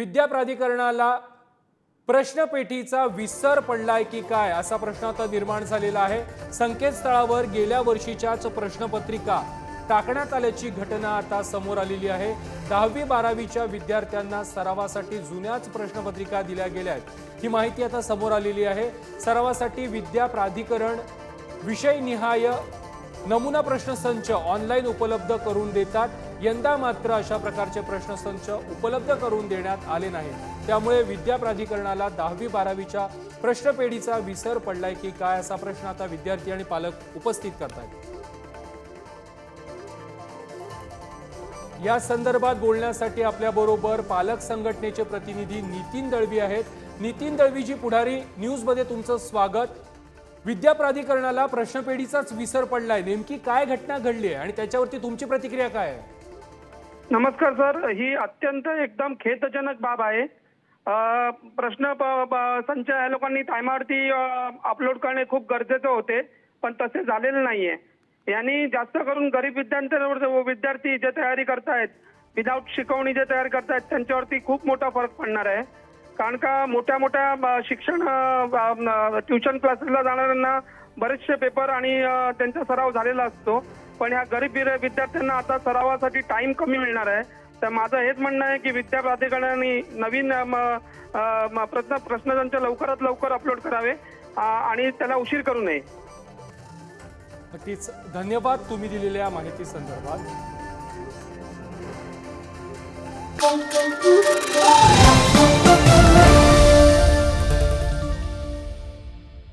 विद्या प्राधिकरणाला प्रश्नपेटीचा विसर पडलाय की काय असा प्रश्न आता निर्माण झालेला आहे. संकेतस्थळावर गेल्या वर्षीच्याच प्रश्नपत्रिका टाकण्यात आल्याची घटना आता समोर आलेली आहे. दहावी बारावीच्या विद्यार्थ्यांना सरावासाठी जुन्याच प्रश्नपत्रिका दिल्या गेल्या आहेत. ही माहिती आता समोर आलेली आहे. सरावासाठी विद्या प्राधिकरण विषयनिहाय नमुना प्रश्नसंच ऑनलाईन उपलब्ध करून देतात. यंदा मात्र अशा प्रकारचे प्रश्नसंच उपलब्ध करून देण्यात आले नाहीत. त्यामुळे विद्या प्राधिकरणाला दहावी बारावीच्या प्रश्नपेढीचा विसर पडलाय की काय असा प्रश्न आता विद्यार्थी आणि पालक उपस्थित करतायत. या संदर्भात बोलण्यासाठी आपल्याबरोबर पालक संघटनेचे प्रतिनिधी नितीन दळवी आहेत. नितीन दळवीजी पुढारी न्यूजमध्ये तुमचं स्वागत. विद्या प्राधिकरणाला प्रश्नपेढीचाच विसर पडलाय. नेमकी काय घटना घडली आहे आणि त्याच्यावरती तुमची प्रतिक्रिया काय आहे? नमस्कार सर. ही अत्यंत एकदम खेदजनक बाब आहे. अ, प्रश्न प- प- संच या लोकांनी टायमावरती अपलोड करणे खूप गरजेचे होते पण तसे झालेले नाहीये. यांनी जास्त करून गरीब विद्यार्थ्यांवर विद्यार्थी जे तयारी करतायत विदाऊट शिकवणी जे तयारी करतायत त्यांच्यावरती खूप मोठा फरक पडणार आहे. कारण का मोठ्या मोठ्या शिक्षण ट्युशन क्लासेसला जाणाऱ्यांना बरेचसे पेपर आणि त्यांचा सराव झालेला असतो. पण ह्या गरीब विद्यार्थ्यांना आता सरावासाठी टाइम कमी मिळणार आहे. तर माझं हेच म्हणणं आहे की विद्या प्राधिकरणाने नवीन अ, प्रश्न प्रश्नसंच लवकरात लवकर अपलोड करावे आणि त्याला उशीर करू नये. नक्कीच. धन्यवाद तुम्ही दिलेल्या माहिती संदर्भात.